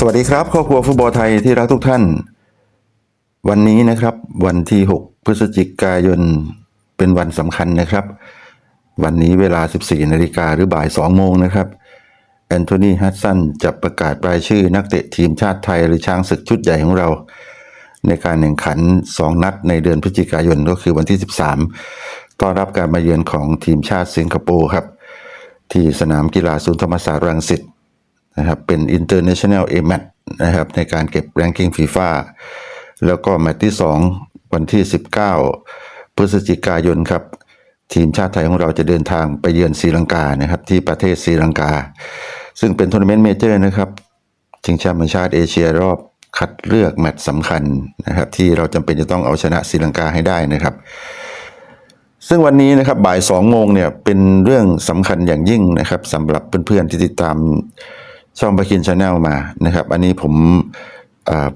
สวัสดีครับครอบครัวฟุตบอลไทยที่รักทุกท่าน วันนี้นะครับ วันที่ 6 พฤศจิกายนเป็นวันสำคัญนะครับ วันนี้เวลา 14นาฬิกาหรือบ่าย 2 โมงนะครับแอนโทนีฮัตสันจะประกาศรายชื่อนักเตะทีมชาติไทยหรือช้างศึกชุดใหญ่ของเรา ในการแข่งขัน 2 นัดในเดือนพฤศจิกายนก็คือวันที่ 13 ต้อนรับการมาเยือนของทีมชาติสิงคโปร์ครับ ที่สนามกีฬาศูนย์ธรรมศาสตร์รังสิต นะครับเป็น International A m a t นะครับในการเก็บ Ranking FIFA แล้วก็แมตช์ที่ 2 วันที่ 19 พฤศจิกายนครับ ทีมชาติไทยของเราจะเดินทางไปเยือนศรีลังกานะครับที่ประเทศศรีลังกา ซึ่งเป็นทัวร์นาเมนต์เมเจอร์นะครับชิงแชมป์ชาติเอเชียรอบคัดเลือกแมตช์สำคัญนะครับที่เราจำเป็นจะต้องเอาชนะศรีลังกาให้ได้นะครับ ซึ่งวันนี้นะครับบ่ายสองโมงเนี่ยเป็นเรื่องสำคัญอย่างยิ่งนะครับสำหรับเพื่อนๆที่ติดตาม ช่องบาคินชาแนลมานะครับ อันนี้ผม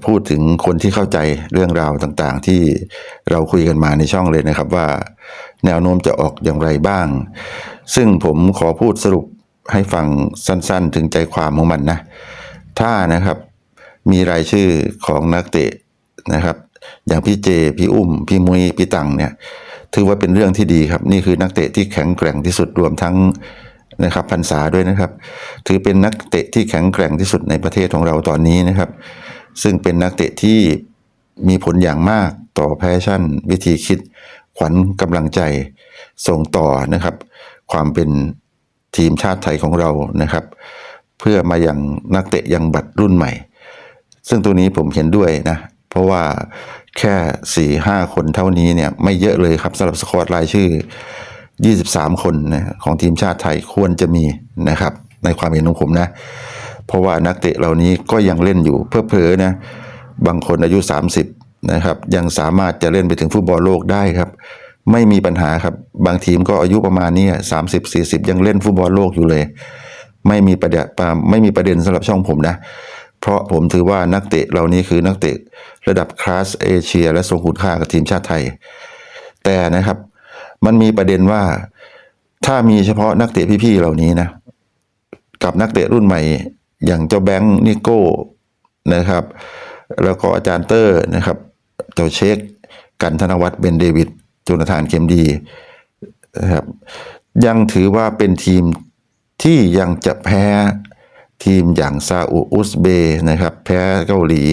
พูดถึงคนที่เข้าใจเรื่องราวต่างๆ ที่เราคุยกันมาในช่องเลยนะครับว่าแนวโน้มจะออกอย่างไรบ้าง ซึ่งผมขอพูดสรุปให้ฟังสั้นๆ ถึงใจความของมันนะ ถ้านะครับมีรายชื่อของนักเตะนะครับ อย่างพี่เจ พี่อุ้ม พี่มุย พี่ตังเนี่ย ถือว่าเป็นเรื่องที่ดีครับ นี่คือนักเตะที่แข็งแกร่งที่สุดรวมทั้ง นะครับพันษาด้วยนะครับ ถือเป็นนักเตะที่แข็งแกร่งที่สุดในประเทศของเราตอนนี้นะครับ ซึ่งเป็นนักเตะที่มีผลอย่างมากต่อแพชชั่น วิธีคิดขวัญกำลังใจส่งต่อนะครับ ความเป็นทีมชาติไทยของเรานะครับ เพื่อมาอย่างนักเตะยังบัตรรุ่นใหม่ ซึ่งตัวนี้ผมเห็นด้วยนะ เพราะว่าแค่สี่ห้าคนเท่านี้เนี่ยไม่เยอะเลยครับสำหรับสควอตรายชื่อ 23 คนนะของทีมชาติไทยควรจะมีนะครับ ในความเห็นของผมนะ เพราะว่านักเตะเหล่านี้ก็ยังเล่นอยู่เพื่อเพอนะบางคนอายุ 30นะครับยังสามารถจะเล่นไปถึงฟุตบอลโลกได้ครับ ไม่มีปัญหาครับบางทีมก็อายุประมาณนี้สามสิบสี่สิบยังเล่นฟุตบอลโลกอยู่เลย ไม่มีประเด็นไม่มีประเด็นสำหรับช่องผมนะเพราะผมถือว่านักเตะเหล่านี้คือนักเตะระดับคลาสเอเชีย และทรงคุณค่ากับทีมชาติไทย แต่นะครับ มันมีประเด็นว่า ถ้ามีเฉพาะนักเตะพี่ๆเหล่านี้นะ กับนักเตะรุ่นใหม่ อย่างเจ้าแบงค์นิโก้นะครับ แล้วก็อาจารย์เตอร์นะครับ เจ้าเช็คกันธนวัฒน์เบนเดวิดโจนาธานเข็มดีนะครับยังถือว่าเป็นทีมที่ยังจะแพ้ทีมอย่างซาอุอุซเบนะครับ แพ้เกาหลี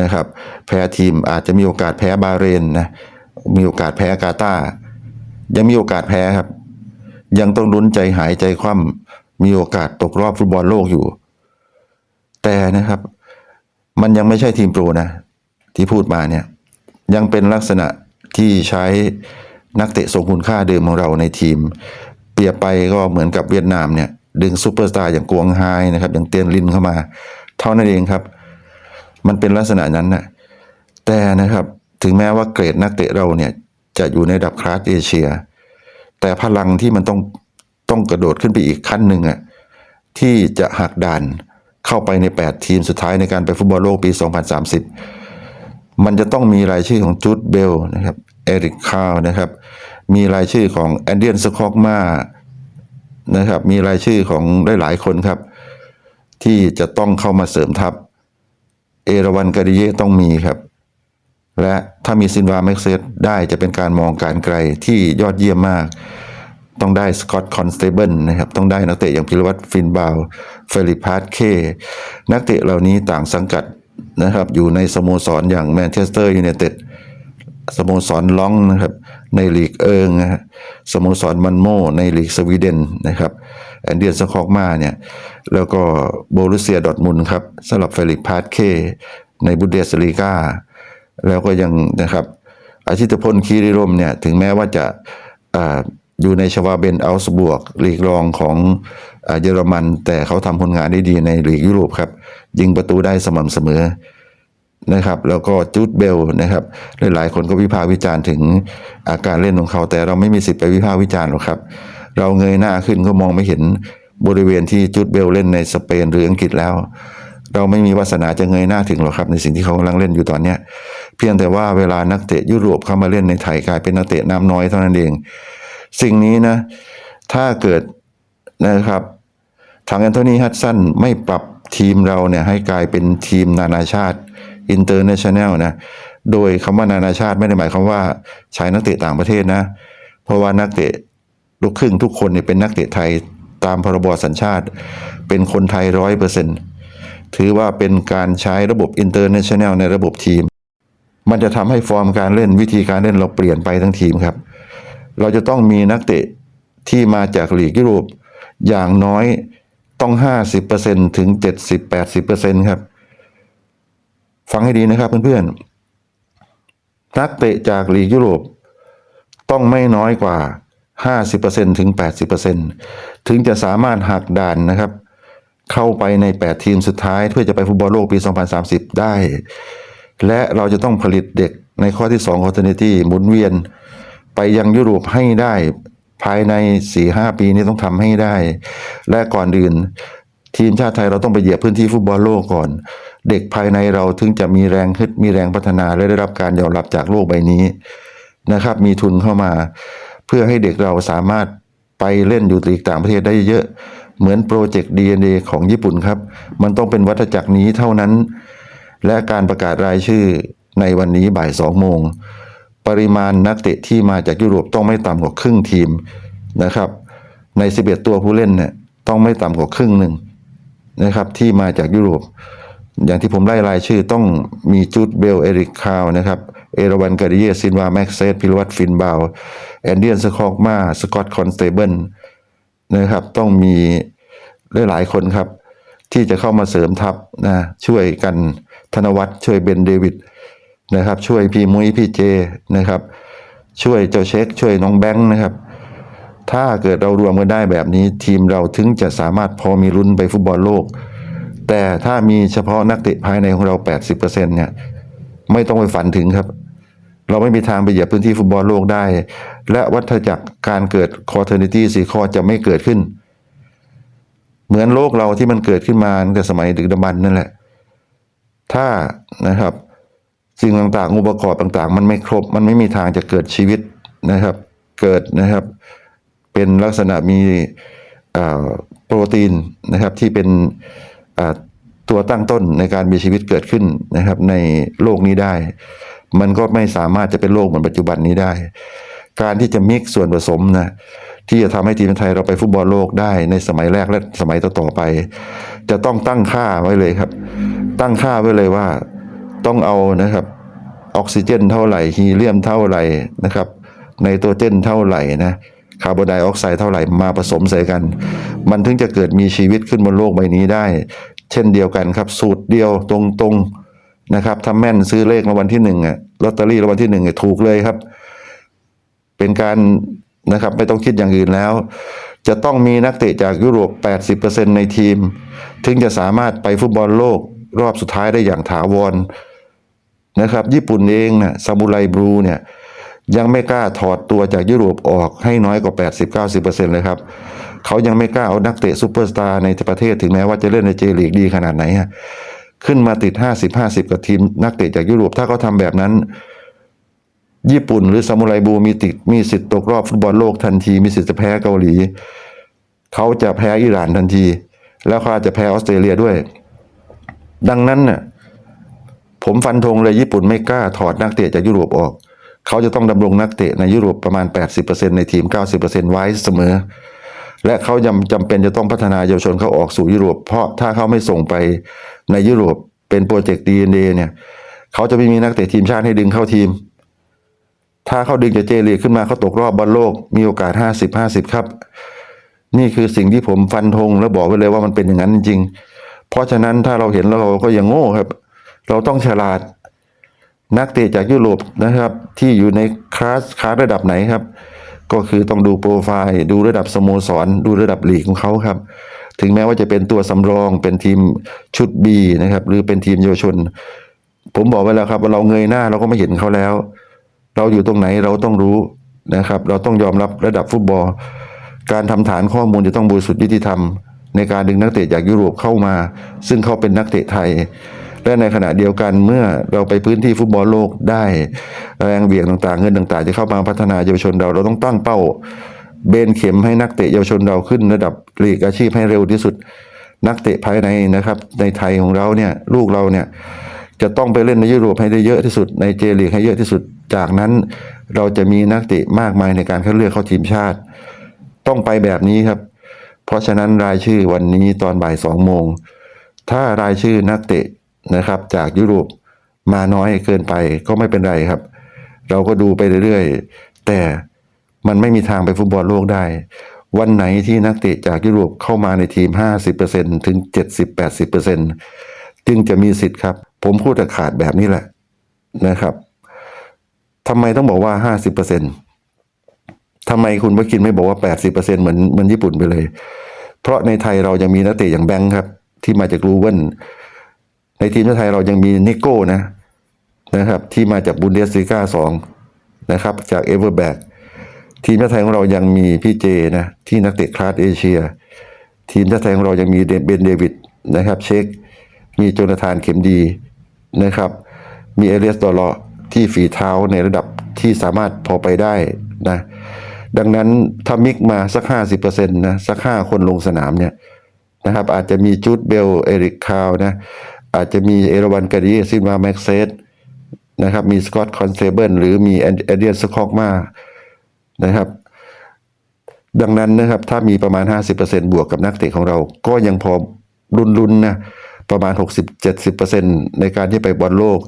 นะครับ แพ้ทีมอาจจะมีโอกาสแพ้บาเรนนะมีโอกาสแพ้กาตาร์ ยังมีโอกาสแพ้ครับ ยังต้องลุ้นใจหายใจคว่ำมีโอกาสตกรอบฟุตบอลโลกอยู่ แต่นะครับ มันยังไม่ใช่ทีมโปรนะ ที่พูดมาเนี่ย ยังเป็นลักษณะที่ใช้นักเตะทรงคุณค่าเดิมของเราในทีม เปรียบไปก็เหมือนกับเวียดนามเนี่ย ดึงซูเปอร์สตาร์อย่างกวงไฮนะครับ อย่างเตียนลินเข้ามา เท่านั้นเองครับ มันเป็นลักษณะนั้นนะแต่นะครับถึงแม้ว่าเกรดนักเตะเราเนี่ย จะอยู่ในดับคลาสเอเชีย แต่พลังที่มันต้องต้องกระโดดขึ้นไปอีกขั้นหนึ่งอะที่จะหักด่านเข้าไปใน 8 ทีมสุดท้ายในการไปฟุตบอลโลกปี 2030 มันจะต้องมีรายชื่อของจูดเบลนะครับเอริกคาวนะครับ มีรายชื่อของแอนเดียนสคอกมานะครับ มีรายชื่อของได้หลายคนครับ ที่จะต้องเข้ามาเสริมทัพ เอราวันกาดิเยต้องมีครับ และถ้ามีซินวาแม็กเซตได้จะเป็นการมองการไกลที่ยอดเยี่ยมมาก ต้องได้สกอตคอนสเตเบิลนะครับ ต้องได้นักเตะอย่างพิรวัตรฟินบาวเฟลิปพาร์ตเคนักเตะเหล่านี้ต่างสังกัดนะครับ อยู่ในสโมสรอย่างแมนเชสเตอร์ยูไนเต็ดสโมสรลองนะครับ ในลีกเอิงนะฮะสโมสรมันโมในลีกสวีเดนนะครับแอนเดียนสคอกมาเนี่ย แล้วก็โบรุเซียดอร์ทมุนครับสำหรับเฟลิปพาร์ตเคในบุนเดสลีกา แล้วก็ยังนะครับอาชิตพลคีริรมเนี่ยถึงแม้ว่าจะอยู่ในชวาเบนอัลสบวกลีกรองของเยอรมัน แต่เขาทำผลงานได้ดีในลีกยุโรปครับ ยิงประตูได้สม่ำเสมอนะครับ แล้วก็จูดเบลนะครับหลายๆคนก็วิพากษ์วิจารณ์ถึงอาการเล่นของเขา แต่เราไม่มีสิทธิ์ไปวิพากษ์วิจารณ์หรอกครับ เราเงยหน้าขึ้นก็มองไม่เห็นบริเวณที่จูดเบลเล่นในสเปนหรืออังกฤษแล้ว เราไม่มีวาสนาจะเงยหน้าถึงหรอกครับในสิ่งที่เขากำลังเล่นอยู่ตอนเนี้ยเพียงแต่ว่าเวลานักเตะยุโรปเข้ามาเล่นในไทยกลายเป็นนักเตะน้ำน้อยเท่านั้นเอง สิ่งนี้นะ ถ้าเกิดนะครับ ทางแอนโทนีฮัตสันไม่ปรับทีมเราเนี่ยให้กลายเป็นทีมนานาชาติ international นแนลนะโดยคำว่านานาชาติไม่ได้หมายความว่าใช้นักเตะต่างประเทศนะ เพราะว่านักเตะลูกครึ่งทุกคนเนี่ยเป็นนักเตะไทยตามพรบสัญชาติ เป็นคนไทยร้อยเปอร์เซ็นต์ ถือว่าเป็นการใช้ระบบ international ในระบบทีม มันจะทำให้ฟอร์มการเล่นวิธีการเล่นเราเปลี่ยนไปทั้งทีมครับ เราจะต้องมีนักเตะที่มาจากลีกยุโรปอย่างน้อยต้อง 50%ถึง 70-80%ครับฟังให้ดีนะครับเพื่อนๆ นักเตะจากลีกยุโรป ต้องไม่น้อยกว่า 50%ถึง 80%ถึงจะสามารถหักด่านนะครับ เข้าไปใน 8 ทีมสุดท้าย เพื่อจะไปฟุตบอลโลกปี 2030 ได้ และเราจะต้องผลิตเด็กในข้อที่2 Continuity หมุนเวียน ไปยังยุโรปให้ได้ ภายใน 4-5 ปีนี้ต้องทำให้ได้ และก่อนอื่น ทีมชาติไทยเราต้องไปเหยียบพื้นที่ฟุตบอลโลกก่อน เด็กภายในเราถึงจะมีแรงฮึดมีแรงพัฒนาและได้รับการยอมรับจากโลกใบนี้นะครับ มีทุนเข้ามา เพื่อให้เด็กเราสามารถไปเล่นอยู่ลีกต่างประเทศได้เยอะ เหมือนโปรเจกต์ DNA ของญี่ปุ่นครับ มันต้องเป็นวัฏจักรนี้เท่านั้น และการประกาศรายชื่อในวันนี้บ่ายสองโมง ปริมาณนักเตะที่มาจากยุโรปต้องไม่ต่ำกว่าครึ่งทีมนะครับ ใน 11 ตัวผู้เล่นเนี่ยต้องไม่ต่ำกว่าครึ่งหนึ่งนะครับที่มาจากยุโรป อย่างที่ผมไล่รายชื่อต้องมีจูดเบล เอริกคาวนะครับเอราวันการิเยซินวาแม็กเซตพิรวัตฟินบาวแอนเดียนสคอกมาสกอตคอนสเตเบิล นะครับ ต้องมีหลายๆคนครับ ที่จะเข้ามาเสริมทัพนะช่วยกันธนวัฒน์ช่วยเบนเดวิดนะครับ ช่วยพี่มุ้ยพี่เจนะครับ ช่วยเจ้าเช็ค ช่วยน้องแบงค์นะครับ ถ้าเกิดเรารวมกันได้แบบนี้ ทีมเราถึงจะสามารถพอมีลุ้นไปฟุตบอลโลก แต่ถ้ามีเฉพาะนักเตะภายในของเรา 80%เนี่ยไม่ต้องไปฝันถึงครับ เราไม่มีทางไปเหยียบพื้นที่ฟุตบอลโลกได้ และวัฏจักรการเกิดคอเทอร์นิตี้สี่ข้อจะไม่เกิดขึ้น เหมือนโลกเราที่มันเกิดขึ้นมาตั้งแต่สมัยดึกดำบรรนั่นแหละ ถ้านะครับ สิ่งต่างๆองค์ประกอบต่างๆ มันไม่ครบ มันไม่มีทางจะเกิดชีวิตนะครับ เกิดนะครับ เป็นลักษณะมีโปรตีนนะครับที่เป็นตัวตั้งต้นในการมีชีวิตเกิดขึ้นนะครับ ในโลกนี้ได้ มันก็ไม่สามารถจะเป็นโลกเหมือนปัจจุบันนี้ได้ การที่จะมิกซ์ส่วนผสมนะที่จะทำให้ทีมไทยเราไปฟุตบอลโลกได้ในสมัยแรกและสมัยต่อๆไป จะต้องตั้งค่าไว้เลยครับ ตั้งค่าไว้เลยว่าต้องเอานะครับ ออกซิเจนเท่าไหร่ฮีเลียมเท่าไหร่นะครับไนโตรเจนเท่าไหร่นะคาร์บอนไดออกไซด์เท่าไหร่มาผสมใส่กัน มันถึงจะเกิดมีชีวิตขึ้นบนโลกใบนี้ได้ เช่นเดียวกันครับ สูตรเดียวตรงๆ นะครับถ้าแม่นซื้อเลขรางวัลที่หนึ่งอะลอตเตอรี่รางวัลที่หนึ่งอะถูกเลยครับ เป็นการนะครับ ไม่ต้องคิดอย่างอื่นแล้ว จะต้องมีนักเตะจากยุโรป 80%ในทีม ถึงจะสามารถไปฟุตบอลโลกรอบสุดท้ายได้อย่างถาวรนะครับ ญี่ปุ่นเองนะซามูไรบลูเนี่ยยังไม่กล้าถอดตัวจากยุโรปออกให้น้อยกว่า 80-90%เลยครับ เขายังไม่กล้าเอานักเตะซูเปอร์สตาร์ในประเทศถึงแม้ว่าจะเล่นในเจลีกดีขนาดไหนอะ ขึ้นมาติด 50-50 กับทีมนักเตะจากยุโรป ถ้าเขาทำแบบนั้น ญี่ปุ่นหรือซามูไรบูมีติดมีสิทธิ์ตกรอบฟุตบอลโลกทันที มีสิทธิ์จะแพ้เกาหลี เขาจะแพ้อิหร่านทันที แล้วเขาอาจจะแพ้ออสเตรเลียด้วย ดังนั้นน่ะผมฟันธงเลยญี่ปุ่นไม่กล้าถอดนักเตะจากยุโรปออก เขาจะต้องดำรงนักเตะในยุโรปประมาณ 80%ในทีม 90%ไว้เสมอ และเขาจำจำเป็นจะต้องพัฒนาเยาวชนเขาออกสู่ยุโรป เพราะถ้าเขาไม่ส่งไปในยุโรปเป็นโปรเจกต์ DNA เนี่ยเขาจะไม่มีนักเตะทีมชาติให้ดึงเข้าทีม ถ้าเขาดึงจากเจลีขึ้นมาเขาตกรอบบอลโลกมีโอกาส 50-50 ครับ นี่คือสิ่งที่ผมฟันธงและบอกไว้เลยว่ามันเป็นอย่างนั้นจริงเพราะฉะนั้นถ้าเราเห็นเราก็ยังโง่ครับ เราต้องฉลาดนักเตะจากยุโรปนะครับ ที่อยู่ในคลาสคลาสระดับไหนครับ ก็คือต้องดูโปรไฟล์ ดูระดับสโมสร ดูระดับลีกของเขาครับ ถึงแม้ว่าจะเป็นตัวสำรองเป็นทีมชุด B นะครับ หรือเป็นทีมเยาวชน ผมบอกไว้แล้วครับว่าเราเงยหน้าเราก็ไม่เห็นเขาแล้ว เราอยู่ตรงไหนเราต้องรู้นะครับ เราต้องยอมรับระดับฟุตบอล การทำฐานข้อมูลจะต้องบริสุทธิ์ยุติธรรม ในการดึงนักเตะจากยุโรปเข้ามา ซึ่งเขาเป็นนักเตะไทย และในขณะเดียวกันเมื่อเราไปพื้นที่ฟุตบอลโลกได้แรงเบี่ยงต่างๆ เงินต่างๆ จะเข้ามาพัฒนาเยาวชนเราเราต้องตั้งเป้า เบนเข็มให้นักเตะเยาวชนเราขึ้น ระดับลีกอาชีพให้เร็วที่สุด นักเตะภายในนะครับ ในไทยของเราเนี่ยลูกเราเนี่ยจะต้องไปเล่นในยุโรปให้ได้เยอะที่สุดในเจลีกให้เยอะที่สุด จากนั้นเราจะมีนักเตะมากมายในการคัดเลือกเข้าทีมชาติ ต้องไปแบบนี้ครับ เพราะฉะนั้นรายชื่อวันนี้ตอนบ่ายสองโมง ถ้ารายชื่อนักเตะ นะครับ จากยุโรปมาน้อยเกินไปก็ไม่เป็นไรครับ เราก็ดูไปเรื่อยๆ แต่มันไม่มีทางไปฟุตบอลโลกได้ วันไหนที่นักเตะจากยุโรปเข้ามาในทีม 50%ถึง 70-80%จึงจะมีสิทธิ์ครับ ผมพูดแต่ขาดแบบนี้แหละนะครับทำไมต้องบอกว่า 50%ทำไมคุณวกินไม่บอกว่า 80%เหมือนเหมือนญี่ปุ่นไปเลย เพราะในไทยเรายังมีนักเตะอย่างแบงค์ครับ ที่มาจากรูเวน ในทีมชาติไทยเรายังมีนิโก้นะนะครับ ที่มาจากบุนเดสซิก้าสองนะครับ จากเอเวอร์แบกทีมชาติไทยของเรายังมีพี่เจนะที่นักเตะคลาสเอเชีย ทีมชาติไทยของเรายังมีเดเบนเดวิดนะครับเช็ค มีโจนาธานเข็มดีนะครับ มีเอเลียสดอลเลที่ฝีเท้าในระดับที่สามารถพอไปได้นะดังนั้นถ้ามิกมาสัก 50%นะสัก 5 คนลงสนามเนี่ยนะครับอาจจะมีจูดเบลเอริกคาวนะ อาจจะมีเอราวันกาดีซินมาแม็กเซสนะครับ มีสกอตคอนเซเบิลหรือมีเอนเดียนสคอกมานะครับ ดังนั้นนะครับ ถ้ามีประมาณ 50%บวกกับนักเตะของเรา ก็ยังพอรุนๆนะประมาณ 60-70%ในการที่ไปบอลโลก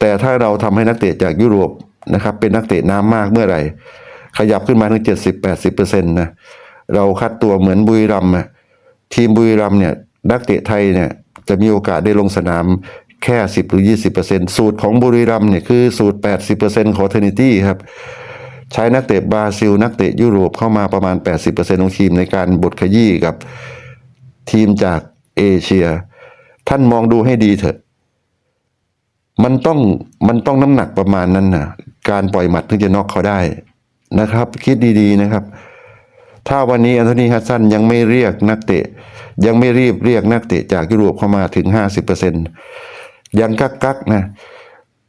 แต่ถ้าเราทำให้นักเตะจากยุโรปนะครับ เป็นนักเตะน้ำมากเมื่อไหร่ ขยับขึ้นมาถึง 70-80%นะเราคัดตัวเหมือนบุรีรัมย์อะทีมบุรีรัมเนี่ยนักเตะไทยเนี่ย จะมีโอกาสได้ลงสนามแค่ 10 หรือ 20%สูตรของบุรีรัมเนี่ยคือสูตร 80%ของเทนิตี้ครับ ใช้นักเตะบราซิล นักเตะยุโรปเข้ามาประมาณ 80%ของทีมในการบดขยี้กับทีมจากเอเชีย ท่านมองดูให้ดีเถอะ มันต้องมันต้องน้ำหนักประมาณนั้นนะการปล่อยหมัดถึงจะน็อกเขาได้นะครับ คิดดีๆนะครับ ถ้าวันนี้แอนโทนีฮัสซันยังไม่เรียกนักเตะ ยังไม่รีบเรียกนักเตะจากยุโรปเข้ามาถึง 50%ยังกักกักนะ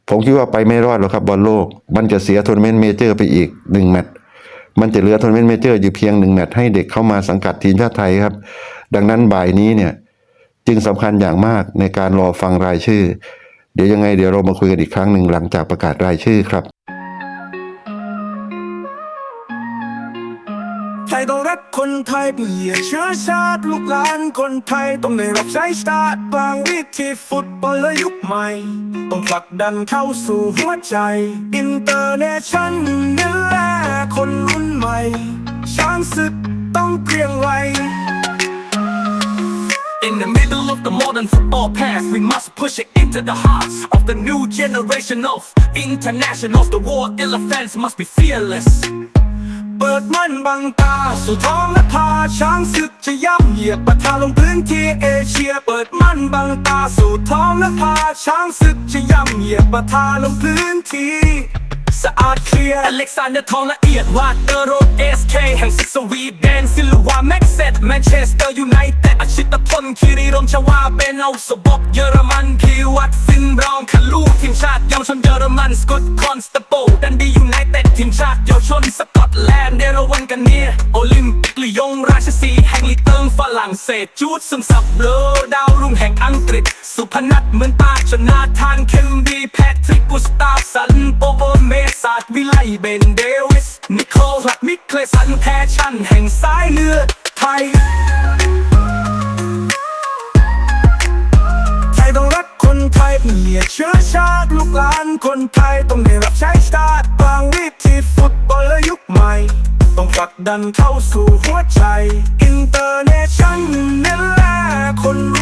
ผมคิดว่าไปไม่รอดหรอกครับบอลโลก มันจะเสียทัวร์นาเมนต์เมเจอร์ไปอีกหนึ่งแมตช์มันจะเหลือทัวร์นาเมนต์เมเจอร์อยู่เพียงหนึ่งแมตช์ให้เด็กเข้ามาสังกัดทีมชาติไทยครับ ดังนั้นบ่ายนี้เนี่ยจึงสำคัญอย่างมากในการรอฟังรายชื่อ เดี๋ยวยังไงเดี๋ยวเรามาคุยกันอีกครั้งหนึ่งหลังจากประกาศรายชื่อครับ คนไทยเปลี่ยเชื้อชาติลูกหลานคนไทยต้องได้รับใช้ชาติบางวิธีฟุตบอลและยุคใหม่ ต้องผลักดันเข้าสู่หัวใจ อินเตอร์เนชั่นนี่แหละคนรุ่นใหม่ ช้างศึกต้องเกรียงไกร In the middle of the modern football past, we must push it into the hearts of the new generation of internationals. The war elephants must be fearless. เปิดมันบังตา สู่ท้องและพาช้างศึกจะย่ำเหยียบปะทะลงพื้นที่เอเชีย เปิดมันบังตา สู่ท้องและพาช้างศึกจะย่ำเหยียบปะทะลงพื้นที่ สะอาดเคลียร์อเล็กซานเดอร์ทองละเอียดวาดเตอร์โรดเอสเคแห่งศึกสวีเดนซิลวาแม็กเซตแมนเชสเตอร์ยูไนเต็ดอาชิตพลคิริรมชวาเป็นเอาสบอกเยอรมันพีวัตฟินบรองคาลูทีมชาติเยาวชนเยอรมันสกอตคอนสเตโปดันดียูไนเต็ดทีมชาติเยาวชนสกอตแลนด์เดรวันกันเนียโอลิมปิกลียงราชสีแห่งลีเติงฝรั่งเศสจูดซึมซับเลอดาวรุ่งแห่งอังกฤษ สุพนัทเหมือนตาชนาธานเคมดีแพทริกกุสตาสันโปโบเมสาดวิไลเบนเดวิส นิโคลัดมิเคลสันแพชชั่นแห่งสายเลือดไทยไทยต้องรักคนไทยเปลี่ยเชื้อชาติลูกหลานคนไทยต้องได้รับใช้ชาติบางวิธีฟุตบอลและยุคใหม่ ต้องผลักดันเข้าสู่หัวใจ อินเตอร์เนชั่นนี่แลคนรู้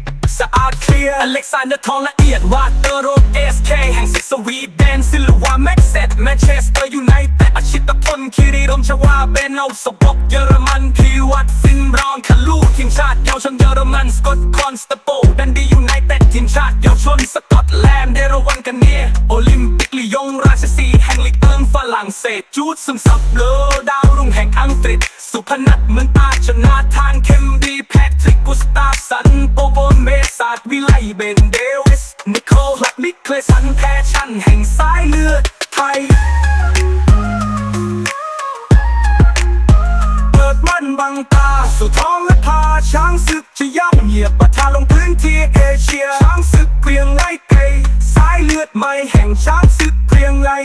สะอาดเคลียร์อเล็กซานเดอร์ทองละเอียดวาเตอร์โรดเอสเคแห่งศึกสวีเดนซิลวาแม็กเซตแมนเชสเตอร์ยูไนเต็ดอาชิตพลคิริรมชวาเป็นเอาสบอกเยอรมันพีวัตฟินรองคาลูทีมชาติเยาวชนเยอรมันสกอตคอนสเตโปดันดียูไนเต็ดทีมชาติเยาวชนสกอตแลนด์เดรวันกันเนียโอลิมปิกลียงราชสีแห่งลีกเอิงฝรั่งเศสจูดซึมซับเลอดาวรุ่งแห่งอังกฤษ สุพนัทเหมือนตาชนะทานเคมดีแพทริกกุสตาสันโปโบเมสาดวิไลเบนเดวิสนิโคลักนิคเลสันแพชชั่นแห่งสายเลือดไทยเปิดมันบังตาสู่ท้องและพาช้างศึกจะย่ำเหยียบประทาลงพื้นที่เอเชียช้างศึกเกรียงไล่เกสายเลือดใหม่แห่งช้างศึกเกรียงไล่